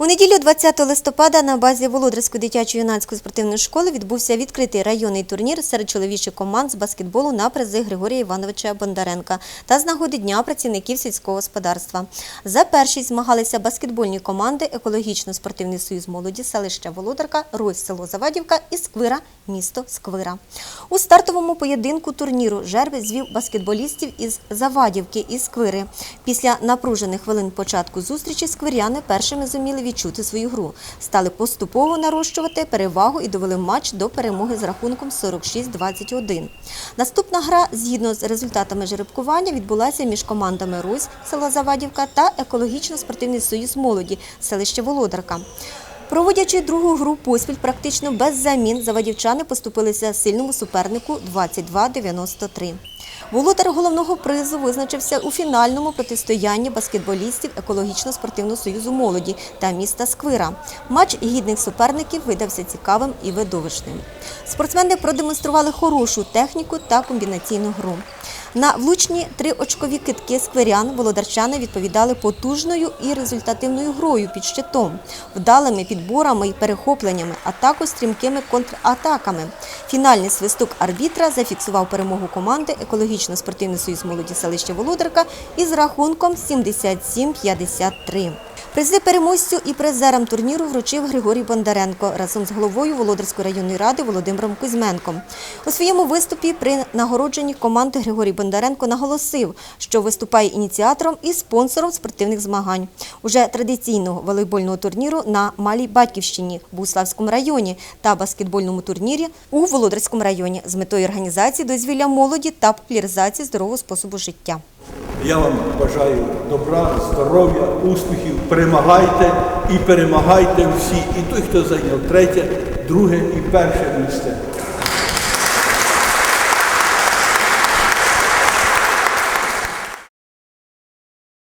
У неділю 20 листопада на базі Володарської дитячо-юнацької спортивної школи відбувся відкритий районний турнір серед чоловічих команд з баскетболу на призи Григорія Івановича Бондаренка та з нагоди Дня працівників сільського господарства. За першість змагалися баскетбольні команди Екологічно-спортивний союз молоді селища Володарка, Рось, село Завадівка і Сквира, місто Сквира. У стартовому поєдинку турніру жерби звів баскетболістів із Завадівки і Сквири. Після напружених хвилин початку зустрічі сквиряни першими зуміли відчути свою гру, стали поступово нарощувати перевагу і довели матч до перемоги з рахунком 46-21. Наступна гра, згідно з результатами жеребкування, відбулася між командами Русь, села Завадівка та екологічно-спортивний союз молоді, селище Володарка. Проводячи другу гру поспіль практично без замін, завадівчани поступилися сильному супернику 22-93. Володар головного призу визначився у фінальному протистоянні баскетболістів екологічно-спортивного союзу молоді та міста Сквира. Матч гідних суперників видався цікавим і видовищним. Спортсмени продемонстрували хорошу техніку та комбінаційну гру. На влучні триочкові китки скверян володарчани відповідали потужною і результативною грою під щитом, вдалими підборами і перехопленнями, а також стрімкими контратаками. Фінальний свисток арбітра зафіксував перемогу команди Екологічно-спортивний союз молоді селища Володарка із рахунком 77-53. Призи переможцю і призерам турніру вручив Григорій Бондаренко разом з головою Володарської районної ради Володимиром Кузьменком. У своєму виступі при нагородженні команди Григорій Бондаренко наголосив, що виступає ініціатором і спонсором спортивних змагань. Уже традиційного волейбольного турніру на Малій Батьківщині в Буславському районі та баскетбольному турнірі у Володарському районі з метою організації дозвілля молоді та популяризації здорового способу життя. Я вам бажаю добра, здоров'я, успіхів. Перемагайте і перемагайте всі. І той, хто зайняв третє, друге і перше місце.